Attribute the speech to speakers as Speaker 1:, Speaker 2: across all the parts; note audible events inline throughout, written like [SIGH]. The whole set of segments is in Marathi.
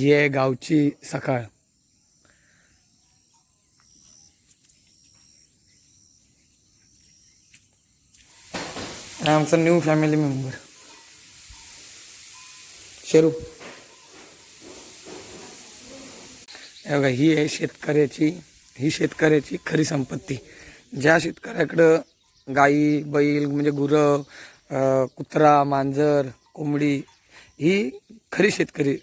Speaker 1: ही आहे गावची सकाळ. आमचा न्यू फॅमिली मेंबर शेरू. हे बघा ही आहे शेतकऱ्याची ही शेतकऱ्याची खरी संपत्ती. ज्या शेतकऱ्याकडं गाई बैल म्हणजे गुरं कुत्रा मांजर कोंबडी ही खरी शेतकरी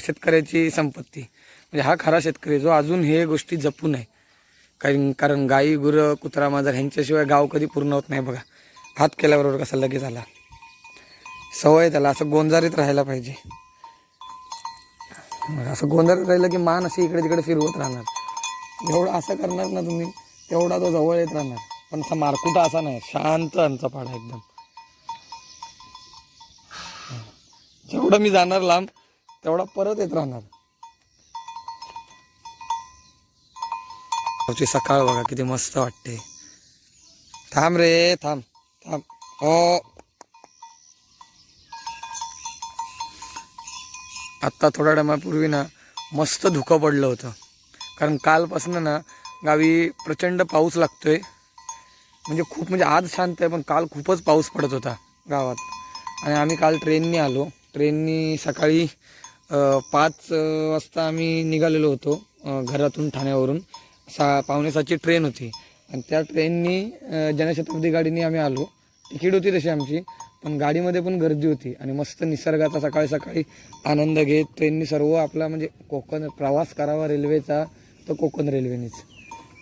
Speaker 1: शेतकऱ्याची संपत्ती. म्हणजे हा खरा शेतकरी जो अजून हे गोष्टी जपून आहे कारण कारण गाई गुरं कुत्रा मांजर ह्यांच्याशिवाय गाव कधी पूर्ण होत नाही बघा. हात केल्याबरोबर कसा लगेच आला. सवय त्याला असं गोंजारीत राहायला पाहिजे. असं गोंजारीत राहिलं की मान अशी इकडे तिकडे फिरवत राहणार. एवढं असं करणार ना तुम्ही तेवढा तो जवळ येत राहणार. पण असा मारकुटा असा नाही शांत आमचा पाडा एकदम. जेवढं मी जाणार लांब तेवढा परत येत राहणार. गावची सकाळ बघा किती मस्त वाटते. थांब रे थांब थांब. हो. आत्ता थोड्या टायमापूर्वी ना मस्त धुकं पडलं होतं. कारण कालपासून ना गावी प्रचंड पाऊस लागतोय. म्हणजे खूप म्हणजे आज शांत आहे पण काल खूपच पाऊस पडत होता गावात. आणि आम्ही काल ट्रेननी आलो. ट्रेननी सकाळी पाच वाजता आम्ही निघालेलो होतो घरातून ठाण्यावरून. सा पावणेसाची ट्रेन होती. आणि त्या ट्रेननी जनशताब्दी गाडीने आम्ही आलो. तिकीट होती तशी आमची पण गाडीमध्ये पण गर्दी होती आणि मस्त निसर्गाचा सकाळी सकाळी आनंद घेत ट्रेननी सर्व आपला म्हणजे कोकण प्रवास करावा रेल्वेचा तर कोकण रेल्वेनेच.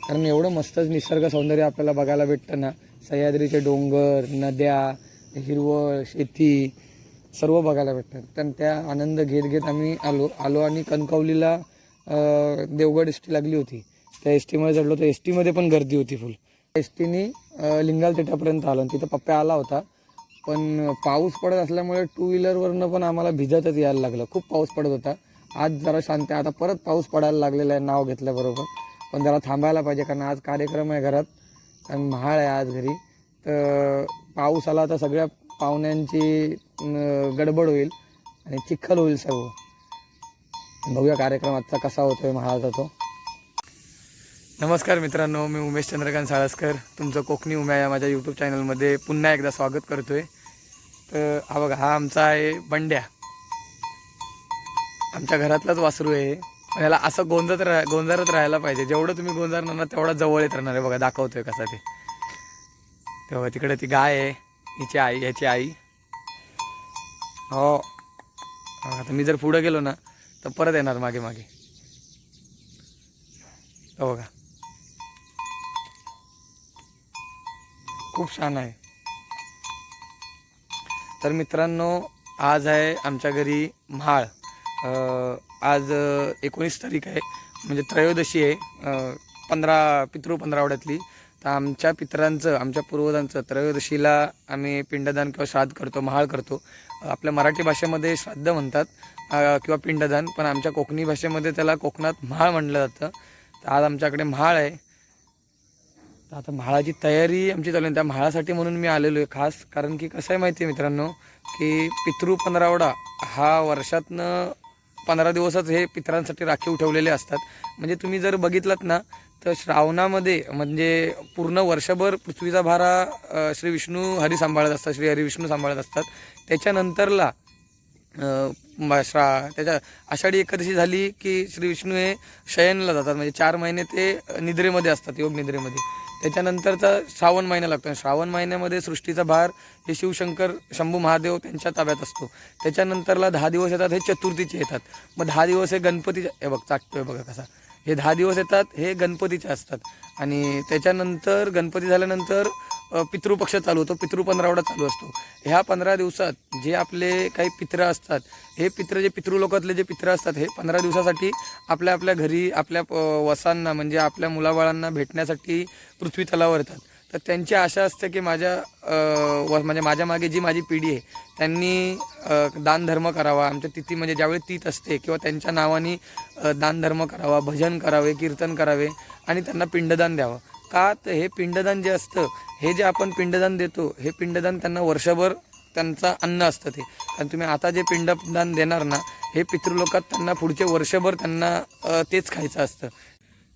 Speaker 1: कारण एवढं मस्तच निसर्ग सौंदर्य आपल्याला बघायला भेटतं ना. सह्याद्रीचे डोंगर नद्या हिरवळ शेती सर्व बघायला भेटतात. तर त्या आनंद घेत घेत आम्ही आलो आलो आणि कणकवलीला देवगड एस टी लागली होती. त्या एस टीमध्ये चढलो तर एस टीमध्ये पण गर्दी होती फुल एस टीने लिंगाल तेटापर्यंत आलो आणि तिथं पप्प्या आला होता. पण पाऊस पडत असल्यामुळे टू व्हीलरवरनं पण आम्हाला भिजतच यायला लागलं. खूप पाऊस पडत होता. आज जरा शांत आहे. आता परत पाऊस पडायला लागलेला आहे नाव घेतल्याबरोबर. पण जरा थांबायला पाहिजे कारण आज कार्यक्रम आहे घरात. कारण महाळ आहे आज घरी. तर पाऊस आला तर सगळ्या पाहुण्यांची गडबड होईल आणि चिखल होईल सर्व. बघूया कार्यक्रम आजचा कसा होतोय महाराजा तो नमस्कार मित्रांनो मी उमेश चंद्रकांत साळसकर. तुमचं कोकणी उम्या या माझ्या यूट्यूब चॅनलमध्ये पुन्हा एकदा स्वागत करतोय. तर हा बघा हा आमचा आहे बंड्या. आमच्या घरातलाच वासरू आहे पण याला असं गोंधत राह गोंधारत राहायला पाहिजे. जेवढं तुम्ही गोंधारणार ना तेवढा जवळ येत राहणार आहे. बघा दाखवतोय कसा ते. तेव्हा तिकडे ती गाय आहे. हिची आई ह्याची आई. हो. आता मी जर पुढं गेलो ना तर परत येणार मागे मागे. हो बघा खूप छान आहे. तर मित्रांनो आज आहे आमच्या घरी म्हाळ. आज एकोणीस तारीख आहे. म्हणजे त्रयोदशी आहे. पंधरा पितृ पंधरावड्यातली तर आमच्या पितरांचं आमच्या पूर्वजांचं त्रयोदशीला आम्ही पिंडदान किंवा श्राद्ध करतो महाळ करतो. आपल्या मराठी भाषेमध्ये श्राद्ध म्हणतात किंवा पिंडदान पण आमच्या कोकणी भाषेमध्ये त्याला कोकणात म्हाळ म्हणलं जातं. तर आज आमच्याकडे म्हाळ आहे. तर आता म्हाळाची तयारी आमची चालू आहे. त्या म्हाळासाठी म्हणून मी आलेलो आहे खास. कारण की कसं आहे माहिती आहे मित्रांनो की पितृ पंधरावडा हा वर्षातनं पंधरा दिवसच हे पितरांसाठी राखीव ठेवलेले असतात. म्हणजे तुम्ही जर बघितलात ना तर श्रावणामध्ये म्हणजे पूर्ण वर्षभर पृथ्वीचा भारा श्री विष्णू हरी सांभाळत असतात श्री हरिविष्णू सांभाळत असतात. त्याच्यानंतरला श्रा त्याच्या आषाढी एकादशी झाली की श्री विष्णू हे शयनला जातात. म्हणजे चार महिने ते निद्रेमध्ये असतात योग निद्रेमध्ये. त्याच्यानंतरचा श्रावण महिना लागतो. आणि श्रावण महिन्यामध्ये सृष्टीचा भार हे शिवशंकर शंभू महादेव त्यांच्या ताब्यात असतो. त्याच्यानंतरला दहा दिवस येतात हे चतुर्थीचे येतात. मग दहा दिवस हे गणपती हे बघ चाटतोय बघा कसा. हे दहा दिवस येतात हे गणपतीचे असतात. आणि त्याच्यानंतर गणपती झाल्यानंतर पितृपक्ष चालू होतो पितृ पंधरावडा चालू असतो. ह्या पंधरा दिवसात जे आपले काही पित्र असतात हे पित्र जे पितृलोकातले जे पित्र असतात हे पंधरा दिवसासाठी आपल्या आपल्या घरी आपल्या वसांना म्हणजे आपल्या मुलाबाळांना भेटण्यासाठी पृथ्वी तलावर येतात. तर त्यांची आशा असते की माझ्या व म्हणजे माझ्या मागे जी माझी पिढी आहे त्यांनी दानधर्म करावा. आमच्या तिथी म्हणजे ज्यावेळी तीत असते किंवा त्यांच्या नावाने दानधर्म करावा भजन करावे कीर्तन करावे आणि त्यांना पिंडदान द्यावं. का तर हे पिंडदान जे असतं हे जे आपण पिंडदान देतो हे पिंडदान त्यांना वर्षभर त्यांचा अन्न असतं ते. कारण तुम्ही आता जे पिंडदान देणार ना हे पितृलोकात त्यांना पुढचे वर्षभर त्यांना तेच खायचं असतं.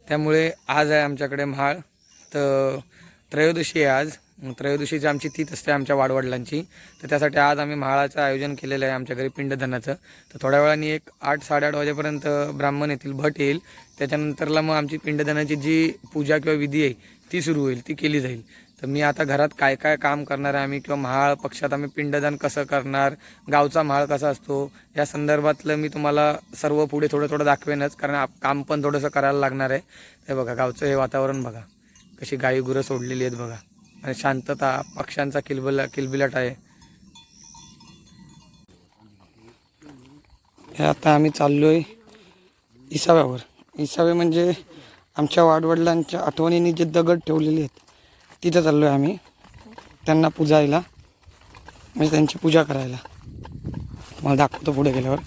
Speaker 1: त्यामुळे आज आहे आमच्याकडे म्हाळ. तर त्रयोदशी आहे आज. त्रयोदशीची आमची तीच असते आमच्या वाडवडिलांची. तर त्यासाठी आज आम्ही महाळाचं आयोजन केलेलं आहे आमच्या घरी पिंडधनाचं. तर थोड्या वेळाने एक आठ साडेआठ वाजेपर्यंत ब्राह्मण येतील भट येईल. त्याच्यानंतरला मग आमची पिंडदानाची जी पूजा किंवा विधी आहे ती सुरू होईल ती केली जाईल. तर मी आता घरात काय काय काम करणार आहे आम्ही किंवा महाळ पक्षात आम्ही पिंडदान कसं करणार गावचा महाळ कसा असतो या संदर्भातलं मी तुम्हाला सर्व पुढे थोडं थोडं दाखवेनच. कारण काम पण थोडंसं करायला लागणार आहे. हे बघा गावचं हे वातावरण बघा. कशी गाई गुरं सोडलेली आहेत बघा. आणि शांतता पक्ष्यांचा किलबिला किलबिलाट आहे. हे आता आम्ही चाललोय इसाव्यावर. इसावे म्हणजे आमच्या वाडवडिलांच्या आठवणींनी जे दगड ठेवलेले आहेत तिथं चाललोय आम्ही. त्यांना पूजायला म्हणजे त्यांची पूजा करायला. मला दाखवतो पुढे गेल्यावर.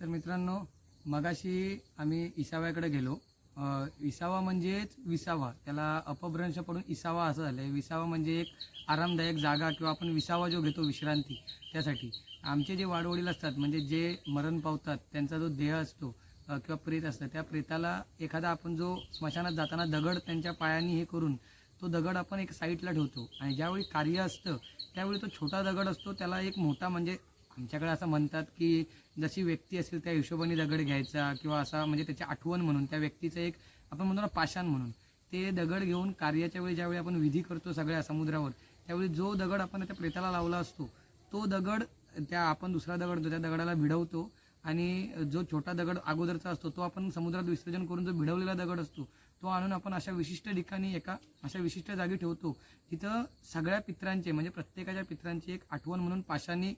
Speaker 1: तर मित्रांनो मगाशी आम्ही इसाव्याकडे गेलो. विसावा म्हणजेच विसावा. त्याला अपभ्रंश पडून इसावा असं झालं आहे विसावा म्हणजे एक आरामदायक जागा किंवा आपण विसावा जो घेतो विश्रांती त्यासाठी. आमचे जे वाडवडील असतात म्हणजे जे मरण पावतात त्यांचा जो देह असतो किंवा प्रेत असतं त्या प्रेताला एखादा आपण जो स्मशानात जाताना दगड त्यांच्या पायाने हे करून तो दगड आपण एक साईडला ठेवतो. आणि ज्यावेळी कार्य असतं त्यावेळी तो छोटा दगड असतो. त्याला एक मोठा म्हणजे आमच्याकडे असं म्हणतात की जशी व्यक्ती असेल त्या हिशोबाने दगड घ्यायचा किंवा असा म्हणजे त्याची आठवण म्हणून त्या व्यक्तीचं एक आपण म्हणतो ना पाषाण म्हणून. ते दगड घेऊन कार्याच्या वेळी ज्यावेळी आपण विधी करतो सगळ्या समुद्रावर त्यावेळी जो दगड आपण त्या प्रेताला लावला असतो तो दगड त्या आपण दुसरा दगड त्या दगडाला भिडवतो. आणि जो छोटा दगड अगोदरचा असतो तो आपण समुद्रात विसर्जन करून जो भिडवलेला दगड असतो तो आणून आपण अशा विशिष्ट ठिकाणी एका अशा विशिष्ट जागी ठेवतो. तिथं सगळ्या पित्रांचे म्हणजे प्रत्येकाच्या पित्रांची एक आठवण म्हणून पाशानी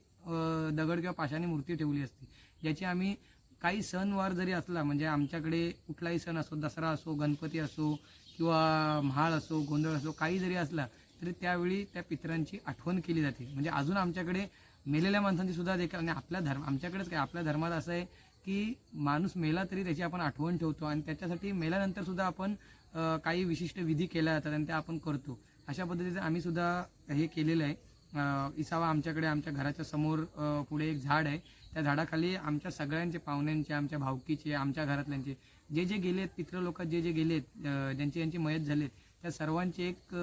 Speaker 1: दगड किंवा पाशानी मूर्ती ठेवली असते. ज्याची आम्ही काही सणवार जरी असला म्हणजे आमच्याकडे कुठलाही सण असो दसरा असो गणपती असो किंवा महाळ असो गोंधळ असो काही जरी असला तरी त्यावेळी त्या पित्रांची आठवण केली जाते. म्हणजे अजून आमच्याकडे मेलेल्या माणसांची सुद्धा देखील आणि आपल्या धर्म आमच्याकडेच काय आपल्या धर्मात असं आहे की माणूस मेला तरी त्याची आपण आठवण ठेवतो आणि त्याच्यासाठी मेल्यानंतर सुद्धा आपण काही विशिष्ट विधी केल्या जातात आणि त्या आपण करतो. अशा पद्धतीचं आम्ही सुद्धा हे केलेलं आहे. इसावा आमच्याकडे आमच्या घराच्या समोर पुढे एक झाड आहे. त्या झाडाखाली आमच्या सगळ्यांचे पाहुण्यांचे आमच्या भावकीचे आमच्या घरातल्यांचे जे जे गेलेत पित्र लोक जे जे गेलेत अ, ज्यांचे ज्यांची मयत झालेत त्या सर्वांचे एक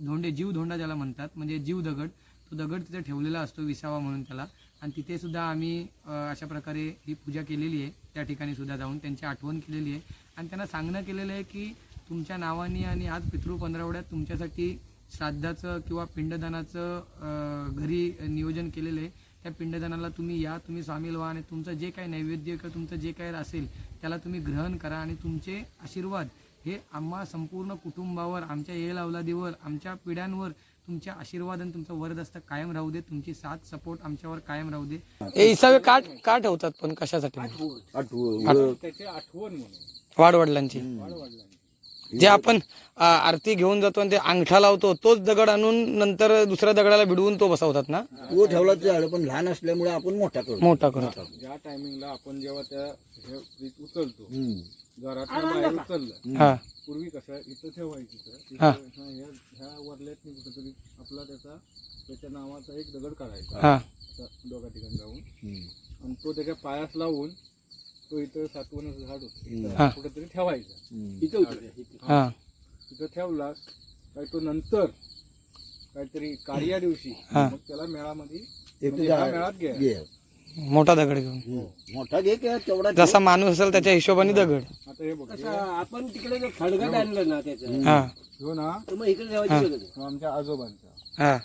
Speaker 1: धोंडे जीव धोंडा ज्याला म्हणतात म्हणजे जीव दगड तो दगड तिथे ठेवलेला असतो विसावा म्हणून त्याला. आणि तिथे सुद्धा आम्ही अशा प्रकारे ही पूजा केलेली आहे. त्या ठिकाणी सुद्धा जाऊन त्यांची आठवण केलेली आहे. आणि त्यांना सांगणं केलेलं आहे की तुमच्या नावाने आणि आज पितृ पंधरावड्यात तुमच्यासाठी श्राद्धाचं किंवा पिंडदानाचं घरी नियोजन केलेलं आहे. त्या पिंडदानाला तुम्ही या तुम्ही सामील व्हा आणि तुमचं जे काही नैवेद्य किंवा तुमचं जे काही असेल त्याला तुम्ही ग्रहण करा आणि तुमचे आशीर्वाद हे आम्हा संपूर्ण कुटुंबावर आमच्या येल अवलादीवर आमच्या पिढ्यांवर तुमच्या आशीर्वाद आणि तुमचं वरदस्त कायम राहू दे. तुमची साथ सपोर्ट आमच्यावर कायम राहू दे. इसावे का का ठेवतात पण कशासाठी
Speaker 2: आठवण.
Speaker 3: त्याची आठवण म्हणून.
Speaker 1: वाडवडिलांची. जे आपण आ, आरती घेऊन जातो आणि ते अंगठा लावतो तोच दगड आणून नंतर दुसऱ्या दगडाला भिडवून तो बसवतात ना?
Speaker 2: तो ठेवला ते झालं पण लहान असल्यामुळे आपण मोठा करतो
Speaker 1: मोठा करतो
Speaker 3: ज्या टायमिंगला आपण जेव्हा त्या हे उचलतो
Speaker 2: हम्म.
Speaker 3: घरात बाहेर उचललं
Speaker 1: हा.
Speaker 3: पूर्वी कसं इथं ठेवायची तर
Speaker 1: हा.
Speaker 3: वरल्यात कुठेतरी आपला त्याचा त्याच्या नावाचा एक दगड काढायचा
Speaker 1: हा
Speaker 3: असा दोघा ठिकाणी जाऊन. आणि तो त्याच्या पायास लावून तो इथं सातवण्याचं झाड होतं
Speaker 1: हा.
Speaker 3: इथं कुठेतरी ठेवायचा. इथं होतं
Speaker 1: हा
Speaker 3: तिथं ठेवलास काय तो नंतर काहीतरी कार्या दिवशी
Speaker 1: हा.
Speaker 3: मग त्याला मेळामध्ये म्हणजे ह्या. मेळात घ्या.
Speaker 1: मोठा दगड घेऊन.
Speaker 2: हम्म. मोठा घे किंवा तेवढा घे.
Speaker 1: जसा माणूस असेल त्याच्या हिशोबाने दगड.
Speaker 3: आता हे बघ
Speaker 4: आपण तिकडे जर खडगात आणलं ना त्याचं.
Speaker 1: हा.
Speaker 3: ह्यो ना.
Speaker 4: तर मग इकडे ठेवायची गरज
Speaker 3: आमच्या आजोबांचा.
Speaker 1: हा.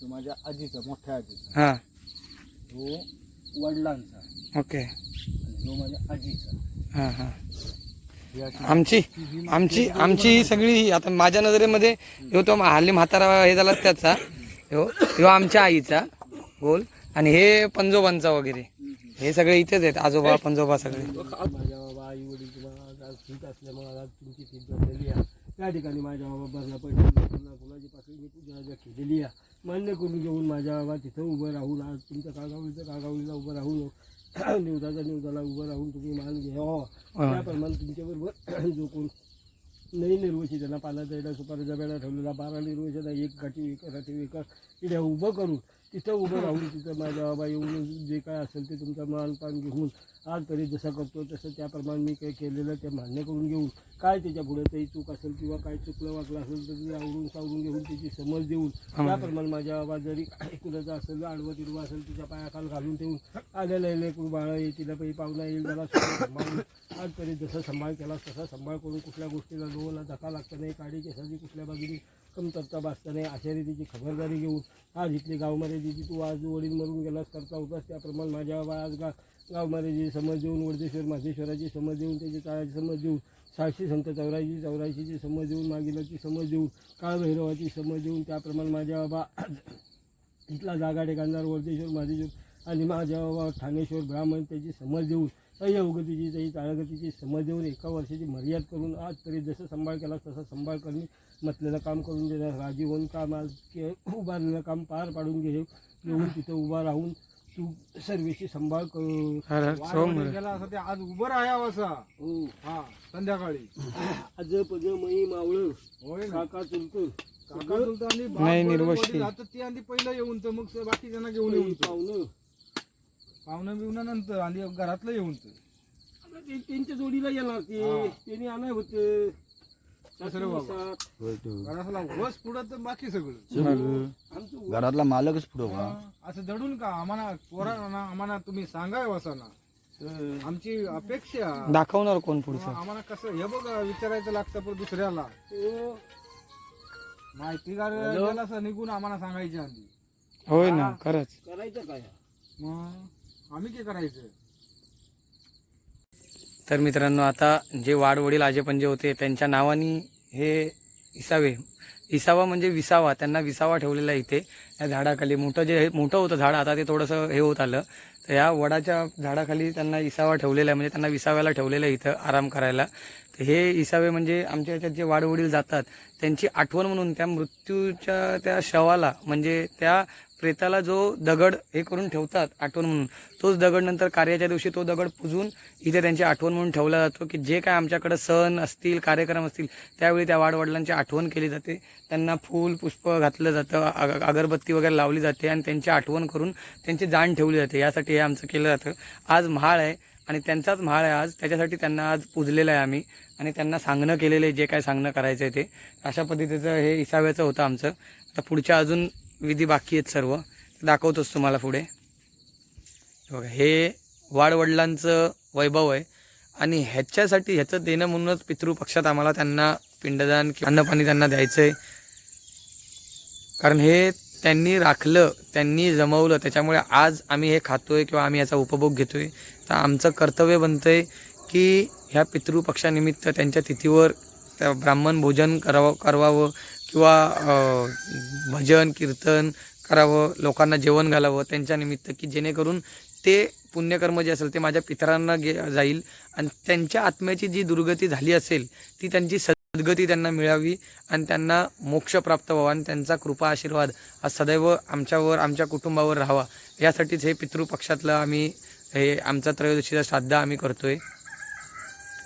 Speaker 3: तो माझ्या आजीचा मोठ्या आजीचा.
Speaker 1: हा.
Speaker 3: तो वडिलांचा.
Speaker 1: ओके.
Speaker 3: आणि ह्यो माझ्या आजीचा.
Speaker 1: हा हा.
Speaker 3: ही अशी
Speaker 1: आमची आमची आमची ही सगळी आता माझ्या नजरेमध्ये ह्यो तो हल्ली म्हातारा हे झाला त्याचा. ह्यो ह्यो आमच्या आईचा. गोल आणि हे पंजोबांचा वगैरे. हे सगळे इथेच आहेत आजोबा पंजोबा सगळे.
Speaker 4: माझ्या बाबा आई वडील किंवा आज ठीक असल्यामुळे आज तुमची जमलेली आहे. त्या ठिकाणी माझ्या बाबा भरला पडली पुन्हा कुणाची पासून मी पूजा केलेली आहे. मान्य करून घेऊन माझ्या बाबा तिथं उभं राहून आज तुमच्या कागावळीचं कागावळीला उभं राहून [CLEARS THROAT] निवदाचा निवदाला उभं राहून तुम्ही मान घ्यावा त्याप्रमाणे तुमच्याबरोबर [CLEARS THROAT] जो कोण नाही निर्वशी त्यांना पाण्याचा एडा सुपारीचा बेडा ठेवलेला बारा निर्वशाचा एक गाठी एक गाठी एक इड्या उभं करून तिथं उभं राहून तिथं माझ्या बाबा येऊन जे काय असेल ते तुमचा मानपान घेऊन आजपर्यंत जसं करतो तसं त्याप्रमाणे मी काही केलेलं ते मान्य करून घेऊन काय त्याच्या पुढे काही चूक असेल किंवा काय चुकलं वागलं असेल तर ते आवरून सावरून घेऊन त्याची समज देऊन त्याप्रमाणे माझ्या बाबा जरी कुणाचं असेल आडवं तिडवं असेल तिच्या पायाखाल घालून ठेवून आलेलं लेकरू बाळ येईल तिला काही पाहुणा येईल त्याला सांभाळून आजपर्यंत जसं सांभाळ केला तसा सांभाळ करून कुठल्या गोष्टीला लोला धक्का लागता नाही काडी केसाची कुठल्या बाजूने कमतरता भासता नाही. अशा रीतीची खबरदारी घेऊन आज इथली गावमध्ये जी तू आज वडील मरून गेलास करता होतास त्याप्रमाणे माझ्या बाबा आज गा गावमध्ये समज देऊन वडदेश्वर माधेश्वराची समज देऊन त्याची काळाची समज देऊन साक्षी संत चौराची चौराशीची समज देऊन मागिलाची समज देऊन काळभैरवाची समज देऊन त्याप्रमाणे माझ्या बाबा आज [CLEARS THROAT] इथला जागा ठिकाणदार वर्धेश्वर माधेश्वर आणि माझ्या बाबा ठाणेश्वर ब्राह्मण त्याची समज देऊन अयवगतीची त्याची ताळगतीची समज देऊन एका वर्षाची मर्याद करून आज तरी जसं सांभाळ केला तसा सांभाळ करणे म्हटलेलं काम करून देणार. राजी होऊन काम आज के उभारलेलं काम पार पाडून घे. घेऊन तिथं उभा राहून तू सर्वेची सांभाळ करू.
Speaker 3: गेला असं ते आज उभं राहावं असा.
Speaker 4: हो.
Speaker 3: हा संध्याकाळी.
Speaker 4: आज पद मई मावळ.
Speaker 3: होय ना.
Speaker 4: काका चुलतं.
Speaker 3: काका चुलता आणि बाप
Speaker 1: नाही,
Speaker 3: वडील
Speaker 1: निर्वशी.
Speaker 3: वडील आता ती आधी पहिलं येऊन तर मग बाकीच्यांना घेऊन येऊन तर.
Speaker 4: पाहुणं.
Speaker 3: पाहुणं बिवणं नंतर आणि घरातलं येऊन तर.
Speaker 4: आता ते त्यांच्या जोडीला येणार ते.
Speaker 3: हा.
Speaker 4: त्यांनी आणाय होतं.
Speaker 3: वस पुढं तर बाकी सगळं.
Speaker 4: आमचं
Speaker 2: घरातला मालकच पुढं बा.
Speaker 3: हा, असं दडून का? आम्हाला पोरांना आम्हाला तुम्ही सांगाय वसाना. आमची अपेक्षा.
Speaker 1: दाखवणार कोण
Speaker 3: हा,
Speaker 1: पुढचं
Speaker 3: आम्हाला कसं हे बघ विचारायचं लागतं पण दुसऱ्याला. माहिती गेला असं निघून आम्हाला सांगायची आधी.
Speaker 1: होय ना खरंच.
Speaker 4: करायचं काय?
Speaker 3: मग आम्ही काय करायचं?
Speaker 1: तर मित्रांनो आता जे वाडवडील आजेपंजे होते त्यांच्या नावाने हे इसावे. इसावा म्हणजे विसावा त्यांना विसावा ठेवलेला आहे इथे या झाडाखाली. मोठं जे हे मोठं होतं झाड आता ते थोडंसं हे होत आलं. तर या वडाच्या झाडाखाली त्यांना इसावा ठेवलेला आहे म्हणजे त्यांना विसाव्याला ठेवलेलं आहे इथं आराम करायला. तर हे इसावे म्हणजे आमच्या याच्यात जे वाडवडील जातात त्यांची आठवण म्हणून त्या मृत्यूच्या त्या शवाला म्हणजे त्या प्रेताला जो दगड हे करून ठेवतात आठवण म्हणून तोच दगड नंतर कार्याच्या दिवशी तो दगड पुजून इथे त्यांची आठवण म्हणून ठेवला जातो की जे काय आमच्याकडे सण असतील कार्यक्रम असतील त्यावेळी त्या वाडवडिलांची आठवण केली जाते. त्यांना फूल पुष्प घातलं जातं अग- अगरबत्ती वगैरे लावली जाते आणि त्यांची आठवण करून त्यांची जाण ठेवली जाते. यासाठी हे आमचं केलं जातं. आज महाळ आहे आणि त्यांचाच महाळ आहे आज. त्याच्यासाठी त्यांना आज पुजलेलं आहे आम्ही आणि त्यांना सांगणं केलेलं आहे जे काय सांगणं करायचं आहे ते. अशा पद्धतीचं हे इसाव्याचं होतं आमचं. आता पुढच्या अजून विधी बाकी आहेत सर्व. दाखवतोच तुम्हाला पुढे. हे बघा हे वाडवडिलांचं वैभव आहे. आणि ह्याच्यासाठी ह्याचं देणं म्हणूनच पितृपक्षात आम्हाला त्यांना पिंडदान किंवा अन्नपाणी त्यांना द्यायचं आहे कारण हे त्यांनी राखलं त्यांनी जमवलं त्याच्यामुळे आज आम्ही हे खातोय किंवा आम्ही याचा उपभोग घेतोय. तर आमचं कर्तव्य बनतंय की ह्या पितृपक्षानिमित्त त्यांच्या तिथीवर त्या ब्राह्मण भोजन करावं करवावं किंवा भजन कीर्तन करावं लोकांना जेवण घालावं त्यांच्या निमित्त की जेणेकरून ते पुण्यकर्म जे असेल ते माझ्या पितरांना गे जाईल आणि त्यांच्या आत्म्याची जी दुर्गती झाली असेल ती त्यांची सद्गती त्यांना मिळावी आणि त्यांना मोक्ष प्राप्त व्हावा आणि त्यांचा कृपा आशीर्वाद हा सदैव आमच्यावर आमच्या कुटुंबावर राहावा. यासाठीच हे पितृपक्षातलं आम्ही हे आमचा त्रयोदशीचा श्राद्ध आम्ही करतोय.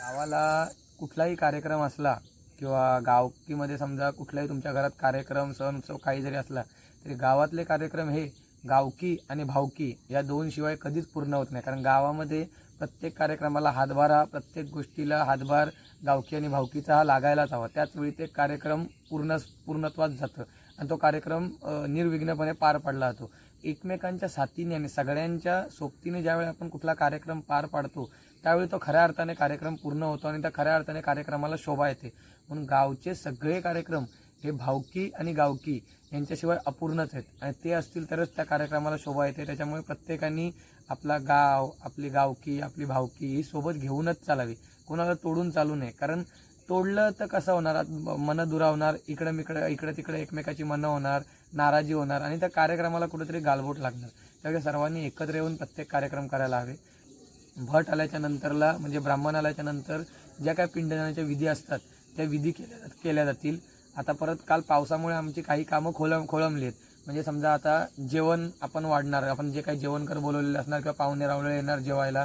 Speaker 1: गावाला कुठलाही कार्यक्रम असला किंवा गावकीमध्ये समजा कुठलाही तुमच्या घरात कार्यक्रम सण उत्सव काही जरी असला तरी गावातले कार्यक्रम हे गावकी आणि भावकी या दोन शिवाय कधीच पूर्ण होत नाही. कारण गावामध्ये प्रत्येक कार्यक्रमाला हातभार हा प्रत्येक गोष्टीला हातभार गावकी आणि भावकीचा हा लागायलाच हवा. त्याच वेळी ते कार्यक्रम पूर्ण पूर्णत्वात जातं आणि तो कार्यक्रम निर्विघ्नपणे पार पाडला जातो. एकमेकांच्या साथीने आणि सगळ्यांच्या सोबतीने ज्यावेळी आपण कुठला कार्यक्रम पार पाडतो त्यावेळी तो खऱ्या अर्थाने कार्यक्रम पूर्ण होतो आणि त्या खऱ्या अर्थाने कार्यक्रमाला शोभा येते. म्हणून गावचे सगळे कार्यक्रम हे भावकी आणि गावकी यांच्याशिवाय अपूर्णच आहेत. आणि ते असतील तरच त्या कार्यक्रमाला शोभा येते. त्याच्यामुळे प्रत्येकाने आपला गाव आपली गावकी आपली भावकी ही सोबत घेऊनच चालावी. कोणाला तोडून चालू नये. कारण तोडलं तर कसं होणार? मन मनं दुरावणार इकडं मिकडं इकडं तिकडे एकमेकाची मनं होणार नाराजी होणार आणि त्या कार्यक्रमाला कुठेतरी गालबोट लागणार. त्यामुळे सर्वांनी एकत्र येऊन प्रत्येक कार्यक्रम करायला हवे. भट आल्याच्या नंतरला म्हणजे ब्राह्मण आल्याच्यानंतर ज्या काय पिंडदानाच्या विधी असतात त्या विधी केल्या केल्या जातील. आता परत काल पावसामुळे आमची काही कामं खोलम खोळंबली आहेत म्हणजे समजा आता जेवण आपण वाढणार आपण जे काही जेवण कर बोलवलेलं असणार किंवा पाहुणे रावळे येणार जेवायला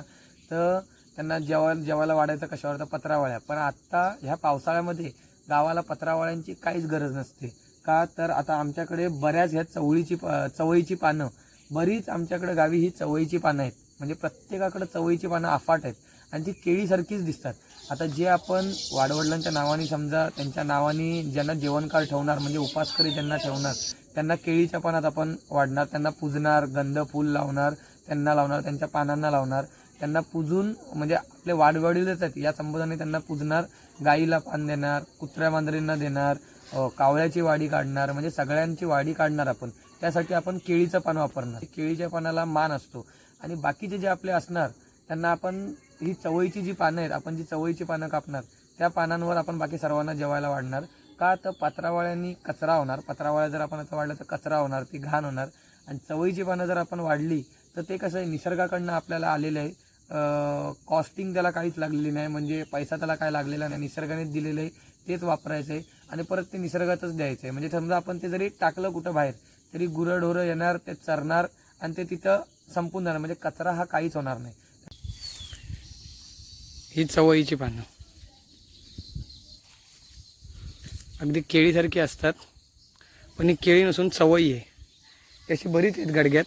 Speaker 1: तर त्यांना जेवायला जेवायला वाढायचं कशावर? तर पत्रावळ्या. पण आत्ता ह्या पावसाळ्यामध्ये गावाला पत्रावळ्यांची काहीच गरज नसते. का तर आता आमच्याकडे बऱ्याच ह्या चवळीची प- चवळीची पानं बरीच आमच्याकडे गावी ही चवळीची पानं आहेत. म्हणजे प्रत्येकाकडे चवळीची पानं अफाट आहेत. आणि ती केळीसारखीच दिसतात. आता जे आपण वाडवडिलांच्या नावाने समजा त्यांच्या नावाने ज्यांना जेवणकाळ ठेवणार म्हणजे उपासकरी ज्यांना ठेवणार त्यांना केळीच्या पानात आपण वाढणार त्यांना पूजणार गंध फूल लावणार त्यांना लावणार त्यांच्या पानांना लावणार त्यांना पूजून म्हणजे आपले वाडवडीलच आहेत. या संबोधाने त्यांना पूजणार गाईला पान देणार कुत्र्या मांजरींना देणार कावळ्याची वाडी काढणार म्हणजे सगळ्यांची वाडी काढणार आपण. त्यासाठी आपण केळीचं पान वापरणार. केळीच्या पानाला मान असतो. आणि बाकीचे जे आपले असणार त्यांना आपण ही चवळीची जी पानं आहेत आपण जी चवळीची पानं कापणार त्या पानांवर आपण बाकी सर्वांना जेवायला वाढणार. का तर पत्रावळ्यांनी कचरा होणार. पत्रावळ्या जर आपण आता वाढलं तर कचरा होणार ती घाण होणार. आणि चवळीची पानं जर आपण वाढली तर ते कसं आहे निसर्गाकडनं आपल्याला आलेलं आहे. कॉस्टिंग त्याला काहीच लागलेली नाही म्हणजे पैसा त्याला काय लागलेला नाही. निसर्गानेच दिलेलं आहे तेच वापरायचं आहे आणि परत ते निसर्गातच द्यायचं आहे म्हणजे समजा आपण ते जरी टाकलं कुठं बाहेर तरी गुरंढोरं येणार ते चरणार आणि ते तिथं संपून जाणार म्हणजे कचरा हा काहीच होणार नाही. ही चवळीची पानं. अगदी केळीसारखी असतात पण ही केळी नसून चवळी आहे. ही अशी बरीच आहेत गडग्यात.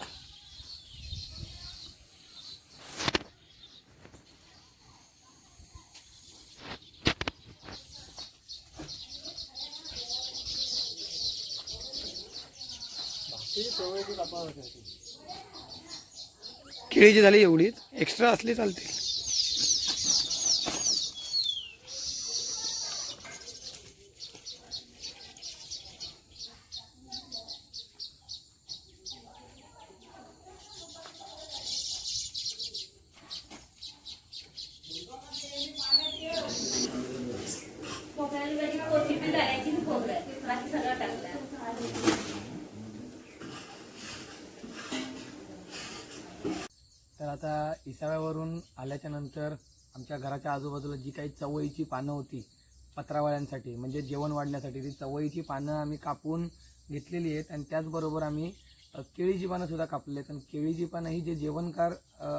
Speaker 1: केळीची झाली एवढीच एक्स्ट्रा असली चालते
Speaker 5: खोबऱ्याला वेळी कोथिंबीर घालायची आणि खोबरं बाकी सगळं टाकलं
Speaker 1: तर आता इसाव्यावरून आल्याच्यानंतर आमच्या घराच्या आजूबाजूला जी काही चवळीची पानं होती पत्रावळ्यांसाठी म्हणजे जेवण वाढण्यासाठी ती चवळीची पानं आम्ही कापून घेतलेली आहेत आणि त्याचबरोबर आम्ही केळीची पानंसुद्धा कापलेली आहेत. आणि केळीची पानं ही जे जेवणकार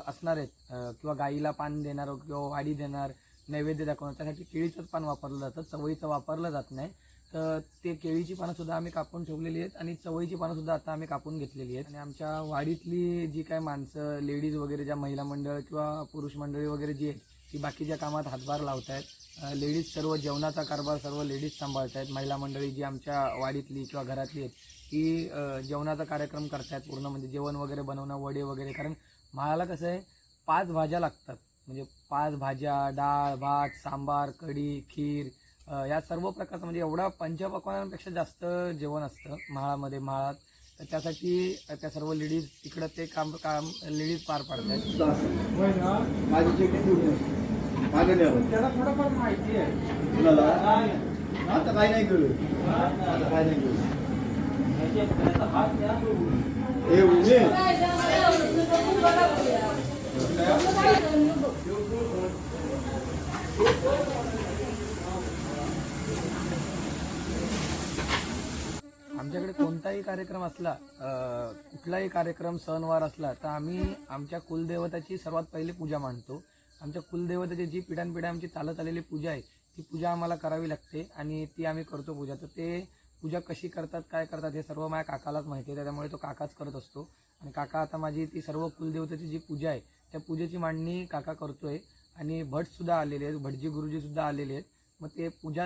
Speaker 1: असणार आहेत किंवा गाईला पान देणार किंवा वाडी देणार नैवेद्य दाखवणार त्यासाठी केळीचंच पान वापरलं जातं. चवळीचं वापरलं जात नाही. ते केळीची पानं सुद्धा आम्ही कापून ठेवलेली आहेत आणि चवळीची पानं सुद्धा आता आम्ही कापून घेतलेली आहेत. आणि आमच्या वाडीतली जी काय माणसं लेडीज वगैरे ज्या महिला मंडळ किंवा पुरुष मंडळी वगैरे जी आहेत ती बाकीच्या कामात हातभार लावत आहेत लेडीज सर्व जेवणाचा कारभार सर्व लेडीज सांभाळत आहेत महिला मंडळी जी आमच्या वाडीतली किंवा घरातली आहेत ती जेवणाचा कार्यक्रम करतायत पूर्ण. म्हणजे जेवण वगैरे बनवणं वडे वगैरे. कारण माळाला कसं आहे पाच भाज्या लागतात. म्हणजे पाच भाज्या डाळ भात सांबार कढी खीर या सर्व प्रकारचं म्हणजे एवढा पंचपक्वानांपेक्षा जास्त जेवण असतं म्हाळामध्ये म्हाळात. तर त्यासाठी त्या सर्व लेडीज तिकडं ते काम काम लेडीज पार पाडतात.
Speaker 2: माझी चिठ्ठी ठेवली मागे द्यावं
Speaker 3: त्याला थोडंफार माहिती आहे.
Speaker 2: कुणाला? आता काय नाही केलं. आता काय नाही केलं. हे उमे
Speaker 1: आमच्याकडे कोणताही कार्यक्रम असला कुठलाही कार्यक्रम सणवार असला तर आम्ही आमच्या कुलदेवताची सर्वात पहिले पूजा मांडतो आमच्या कुलदेवताची जी पिढ्यानपिढ्या आमची चालत आलेली पूजा आहे ती पूजा आम्हाला करावी लागते आणि ती आम्ही करतो पूजा. तर ते पूजा कशी करतात काय करतात हे सर्व माझ्या काकालाच माहिती आहे. त्याच्यामुळे तो काकाच करत असतो. आणि काका आता माझी ती सर्व कुलदेवतेची जी पूजा आहे त्या पूजेची मांडणी काका करतोय. आणि भटसुद्धा आलेले आहेत भटजी गुरुजीसुद्धा आलेले आहेत. मग ते पूजा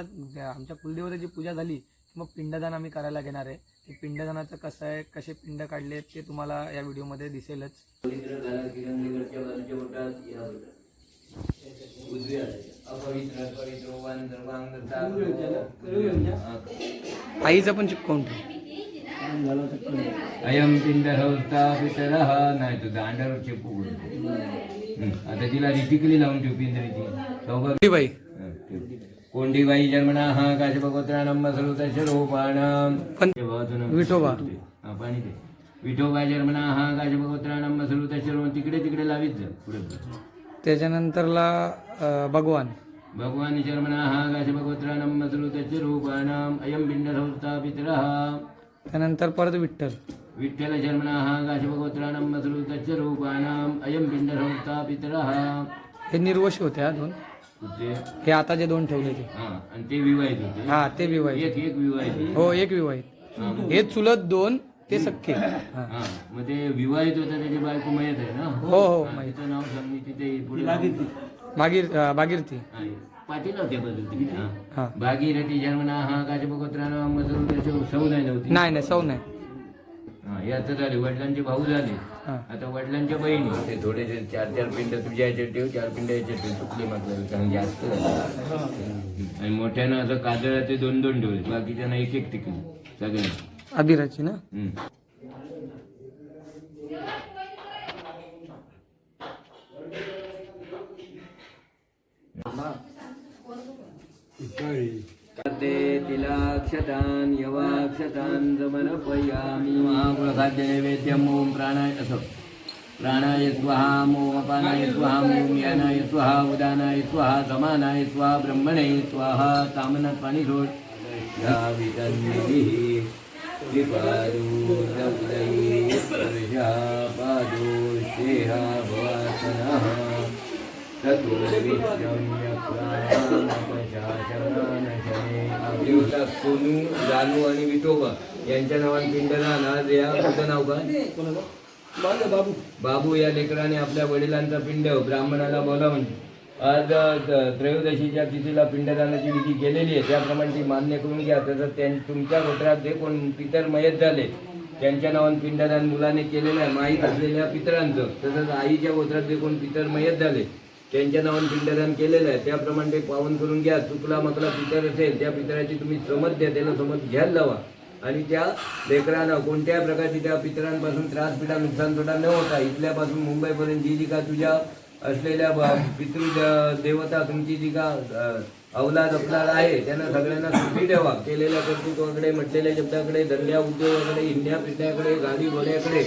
Speaker 1: आमच्या कुलदेवताची पूजा झाली मग पिंडदान आम्ही करायला घेणार आहे. ते पिंडदानाचं कसं आहे कसे पिंड काढले ते तुम्हाला या व्हिडिओमध्ये दिसेलच. आईचा पण चिपकवून ठेव.
Speaker 6: अयम पिंड पितरः नाही तो दांडावर चिपू आता तिला रिटिकली लावून ठेव पिंजरीची सौभाग्य
Speaker 1: बाई.
Speaker 6: कोंडीबाई जन्मना हा काशपगोत्राणम मसरुतस्य रूपाणाम
Speaker 1: पण
Speaker 6: ते
Speaker 1: विठोबा.
Speaker 6: हा विठोबा जन्मना हा काशपगोत्राणम मसरुतस्य रूप तिकडे तिकडे लावीत जा पुढे.
Speaker 1: त्याच्यानंतरला भगवान.
Speaker 6: भगवान जन्मना हा रूपाणाम अयम पिंड पितरः
Speaker 1: त्यानंतर परत विठ्ठल.
Speaker 6: विठ्ठल जन्मनाः काशभगवत्राणं मसृतस्य रूपाणाम् अयं पिण्डसंस्थापितरः
Speaker 1: हे निर्वशी होते दोन हे आता जे दोन ठेवले ते.
Speaker 6: हा आणि ते विवाहित होते.
Speaker 1: हा ते विवाहित
Speaker 6: एक एक विवाहित होते.
Speaker 1: हो एक विवाहित.
Speaker 6: हा, मग-
Speaker 1: हे चुलत दोन ते सख्खे. हा.
Speaker 6: हा. मग ते विवाहित होतं त्याची बायको मयत आहे ना?
Speaker 1: हो हो
Speaker 6: हा,
Speaker 1: माहीत
Speaker 6: तिचं नाव सांग मी तिथे पुढे
Speaker 1: मागीर अं, बागीरती
Speaker 6: हा, पाटील होते बदलते
Speaker 1: हा.
Speaker 6: हा जन्मनाः काशभगवत्राणं मसृतस्य सौ नाही नव्हती.
Speaker 1: नाही नाही सौ नाही.
Speaker 6: हा याचं झाले वडिलांचे भाऊ झाले. आता वडिलांच्या बहिणी. ते थोडेसे चार चार पिंड तुझ्या याच्यात ठेव चार पिंड याच्यात ठेव चुकली मात्र कारण जास्त झाले. आणि मोठ्यानं असं काजळाचे दोन दोन ठेवले. बाकीच्यांना एक एक टिकली सगळ्यांना
Speaker 1: अभिराची ना.
Speaker 6: करते तिला क्षतान यवाक्षतान समर्पयामी। महाकुलखाद्य नैवेद्यम ओम प्राणाय असं प्राणाय स्वाहा ओम अपानाय स्वाहा ओम यानाय स्वाहा उदानाय स्वाहा समानाय स्वाहा ब्रह्मणे स्वाहा तामनात पाणी सोड। या वितन्निधिः त्रिपादोदयै स्पर्शा दिवसात सोनू जानू आणि विठोबा. यांच्या नावाने पिंडदान आज या तुझं नाव काय?
Speaker 4: माझं बाबू.
Speaker 6: बाबू या लेकराने आपल्या वडिलांचा पिंड ब्राह्मणाला बोलावून आज त्रयोदशीच्या तिथीला पिंडदानाची विधी केलेली आहे. त्याप्रमाणे ती मान्य करून घ्या. तसंच त्यां तुमच्या गोत्रात जे कोण पितर मयत झाले त्यांच्या नावाने पिंडदान मुलाने केलेलं आहे. माहीत असलेल्या पितरांचं. तसंच आईच्या गोत्रात जे कोण पितर मयत झाले त्यांच्या नावाने पिंडदान केलेलं आहे. त्याप्रमाणे ते पावन करून घ्या. चुकला मकला पितर असेल त्या पितराची तुम्ही समज द्या. त्याला समज घ्यायला लावा. आणि त्या लेकरांना कोणत्याही प्रकारची त्या पितरांपासून त्रास पिडा नुकसान तोटा न होता इथल्यापासून मुंबईपर्यंत जी जी का तुझ्या असलेल्या पितृ देवता तुमची जी का अवलाद अपलाद आहे त्यांना सगळ्यांना सुखी ठेवा. केलेल्या कर्तृत्वाकडे म्हटलेल्या शब्दाकडे धंद्या उद्योगाकडे हिंड्या पिंड्याकडे गाडी घोड्याकडे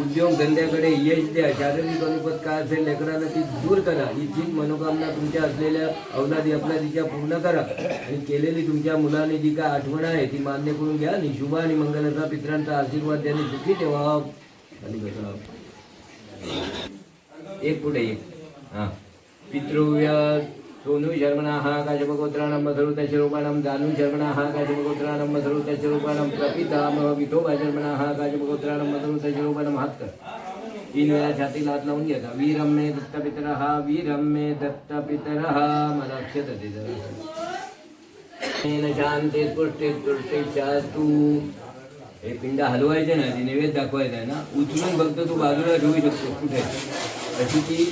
Speaker 6: उद्योग धंद्याकडे यश द्या. शारीरिक अनुपत काय असेल लेकरांना ती दूर करा. ही जी मनोकामना तुमच्या असलेल्या अवलादी अपलादीच्या पूर्ण करा. आणि केलेली तुमच्या मुलाने जी काय आठवण आहे ती मान्य करून घ्या. आणि शुभ आणि मंगलाचा पित्रांचा आशीर्वाद द्याने सुखी ठेवा. आणि बसा. एक पुढे एक. हां. पितृव्य सोनू शर्मणाः काशभगोत्राणं त्या रूपाणं दानू शर्मणाः काशभगोत्राणं मधुरुतस्य रूपाणं प्रपितामह विठोबा शर्मणाः काशभगोत्राणं त्या रूपाणं हात कर तीन वेळा छातीला हात लावून घ्यायचा वीरम मे दत्तपितरः वीरम मे दत्तपितरः मला अक्षत ते शांती पुष्टी तुष्टी शास्तू। हे पिंड हलवायचे ना ते नैवेद्य दाखवायचं आहे ना? उचलून फक्त तू बाजूला ठेवू शकतो कुठे? अशी ती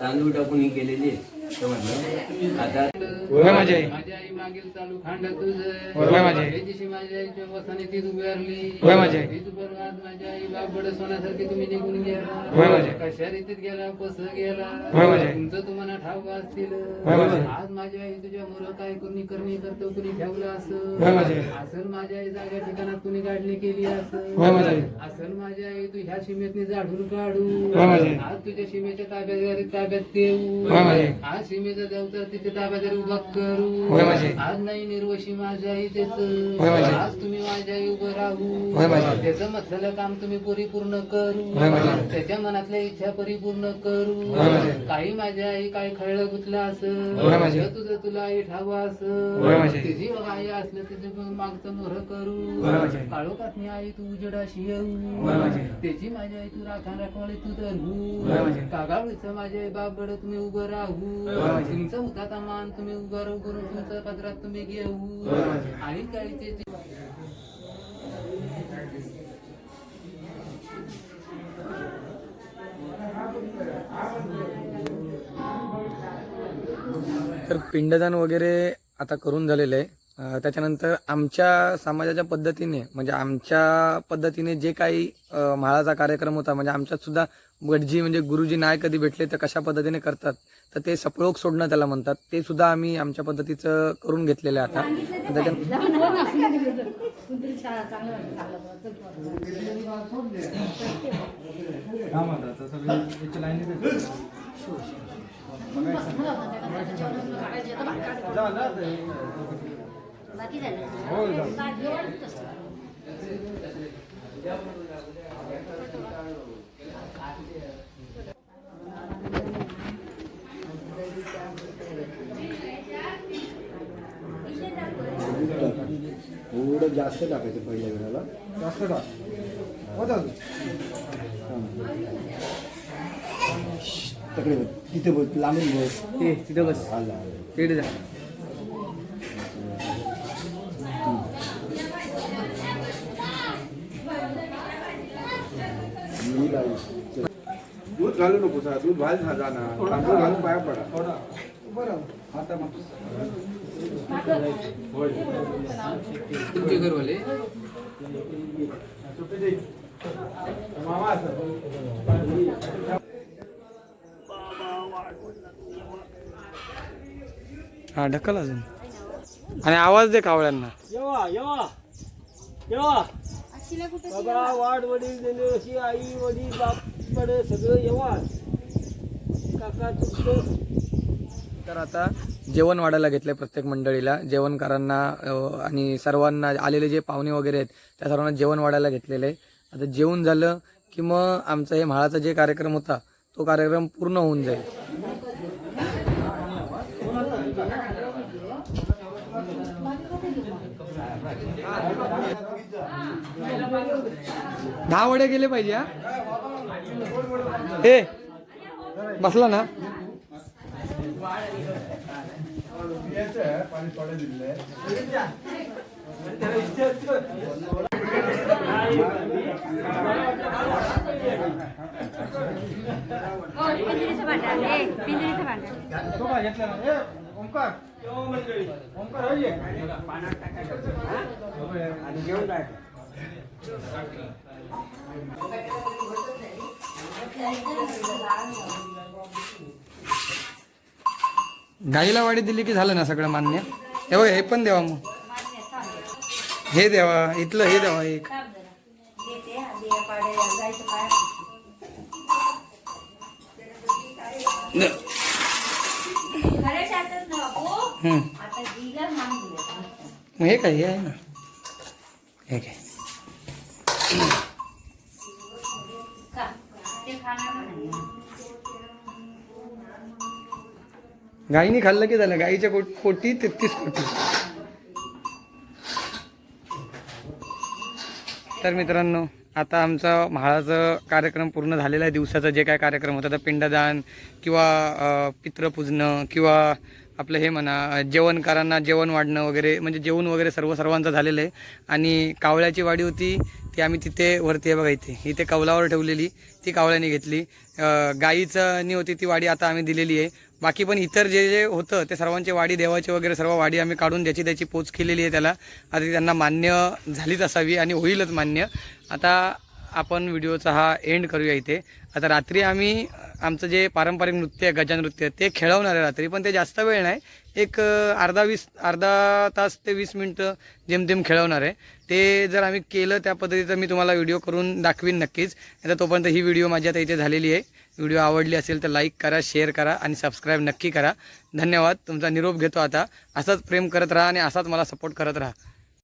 Speaker 6: तांदूळ टाकून ही केलेली आहे. समजलं आता
Speaker 1: माझी आई
Speaker 7: माझी आई मागील चालू खांड तुझं
Speaker 1: होय माझी आई.
Speaker 7: दिवशी माझ्या आईच्या वसाने ती उभारली
Speaker 1: होय माझी आई.
Speaker 7: बरबाद माझी आई बापड सोन्यासारखी तुम्ही निघून गेला
Speaker 1: होय माझी आई.
Speaker 7: कशा रीतीत गेला कस गेला
Speaker 1: होय माझी आई.
Speaker 7: तुमचं तुम्हाला ठाऊक असतील
Speaker 1: होय माझी आई.
Speaker 7: आज माझी आई तुझ्या मुलं काय कुणी करणी करतो कुणी ठेवलं असं
Speaker 1: माझी आई.
Speaker 7: असेल माझी आई जाग्या ठिकाणात कुणी काढली केली असं
Speaker 1: होय माझी आई.
Speaker 7: असेल माझी आई तू ह्या सीमेतनी झाडून काढू
Speaker 1: होय माझी आई.
Speaker 7: आज तुझ्या सीमेच्या ताब्यात ताब्यात देऊ
Speaker 1: होय माझी आई.
Speaker 7: आज सीमेचा देवता तिथे ताब्यात उभा करू
Speaker 1: होय माझी.
Speaker 7: आज नाही निर्वशी माझ्या आई
Speaker 1: होय माझी.
Speaker 7: आज तुम्ही माझ्या उभं राहू
Speaker 1: होय माझी.
Speaker 7: त्याचं म्हटलेलं काम तुम्ही परिपूर्ण करू
Speaker 1: होय माझी.
Speaker 7: त्याच्या मनातल्या इच्छा परिपूर्ण करू
Speaker 1: होय माझी.
Speaker 7: काही माझ्या आई काय खळलं गुतलं असं
Speaker 1: होय माझी.
Speaker 7: तुझं तुला आई ठावं
Speaker 1: होय माझी
Speaker 7: असं
Speaker 1: आई.
Speaker 7: तिची आई असलं मग मागचं मोर करू
Speaker 1: होय माझी आई.
Speaker 7: काळोखातनी आई तू उजेडाशी येऊ
Speaker 1: होय माझी.
Speaker 7: त्याची माझी आई तू राखा राखवाळी तू
Speaker 1: होय
Speaker 7: धरू
Speaker 1: माझी आई.
Speaker 7: कागाळीचं माझे आई बापगड तुम्ही उभं राहू
Speaker 1: होय माझी.
Speaker 7: तुमचं उदाता मान तुम्ही गौरव राहू करून तुमचं पदरात तुम्ही घेऊ. आणि काही ते?
Speaker 1: तर पिंडदान वगैरे आता करून झालेलं आहे. त्याच्यानंतर आमच्या समाजाच्या पद्धतीने म्हणजे आमच्या पद्धतीने जे काही अं, म्हाळाचा कार्यक्रम होता म्हणजे आमच्यात सुद्धा गडजी म्हणजे गुरुजी नाही कधी भेटले तर कशा पद्धतीने करतात तर ते सपळोक सोडणं त्याला म्हणतात. ते सुद्धा आम्ही आमच्या पद्धतीचं करून घेतलेलं आहे आता. त्याच्या
Speaker 5: बाकी
Speaker 2: थोडं जास्त टाकायचं पहिल्या वेळेला
Speaker 3: जास्त टाक.
Speaker 2: तकडे तिथे बघ लांबून बस
Speaker 7: ते तिथं बस।
Speaker 2: आला
Speaker 7: तिकडे जा।
Speaker 2: घालू नको सर दूध व्हायला झाला ना. तांदूळ घालून पाया पडा.
Speaker 7: तुमचे घरवाले?
Speaker 1: हा ढकल अजून. आणि आवाज दे कावळ्यांना.
Speaker 4: येवा येवा. येवा. बाबा वाड वडील आई वडील बाप पडे सगळं येवा काका तुमचं?
Speaker 1: तर आता जेवण वाढायला घेतलंय प्रत्येक मंडळीला. जेवणकारांना आणि सर्वांना आलेले जे पाहुणे वगैरे आहेत त्या सर्वांना जेवण वाढायला घेतलेलं आहे. आता जेवण झालं की मग आमचा हे म्हाळाचा जे कार्यक्रम होता तो कार्यक्रम पूर्ण होऊन जाईल. दहा वडे गेले पाहिजे हा? ए बसला ना.
Speaker 5: हो
Speaker 1: गाईला वाडी दिली की झालं ना सगळं मान्य? हे बघ हे पण द्यावा मग. हे द्यावा इथलं हे द्यावा एक.
Speaker 5: हा, काय
Speaker 1: हे आहे ना. हे काय गाईने खाल्लं की झालं? गाईच्या कोट पोटी तेहतीस कोटी. तर मित्रांनो आता आमचा महाळाचं कार्यक्रम पूर्ण झालेला आहे. दिवसाचा जे काय कार्यक्रम होता तर पिंडदान किंवा अ, पितृपूजनं किंवा आपलं हे म्हणा जेवणकारांना जेवण वाढणं वगैरे म्हणजे जेवण वगैरे सर्व सर्वांचं झालेलं आहे. आणि कावळ्याची वाडी होती ती आम्ही तिथे वरती आहे बघा इथे. इथे कौलावर ठेवलेली ती कावळ्याने घेतली. गाईचं नी होती ती वाडी आता आम्ही दिलेली आहे. बाकी पण इतर जे जे होतं ते सर्वांची वाडी देवाची वगैरे सर्व वाडी आम्ही काढून ज्याची त्याची पोच केलेली आहे त्याला. आता त्यांना मान्य झालीच असावी आणि होईलच मान्य. आता आपण व्हिडिओचा हा एंड करूया इथे. आता रात्री आम्ही आमचं जे पारंपरिक नृत्य आहे गजानृत्य ते खेळवणार आहे रात्री पण ते जास्त वेळ नाही. एक अर्धा वीस अर्धा तास ते वीस मिनटं जेमतेम खेळवणार आहे. ते जर आम्ही केलं त्या पद्धतीचं मी तुम्हाला व्हिडिओ करून दाखवीन नक्कीच. आता तोपर्यंत ही व्हिडिओ माझी आता इथे झालेली आहे. व्हिडिओ आवडली असेल तर लाईक करा शेअर करा आणि सबस्क्राईब नक्की करा. धन्यवाद. तुमचा निरोप घेतो आता. असाच प्रेम करत राहा आणि असाच मला सपोर्ट करत राहा.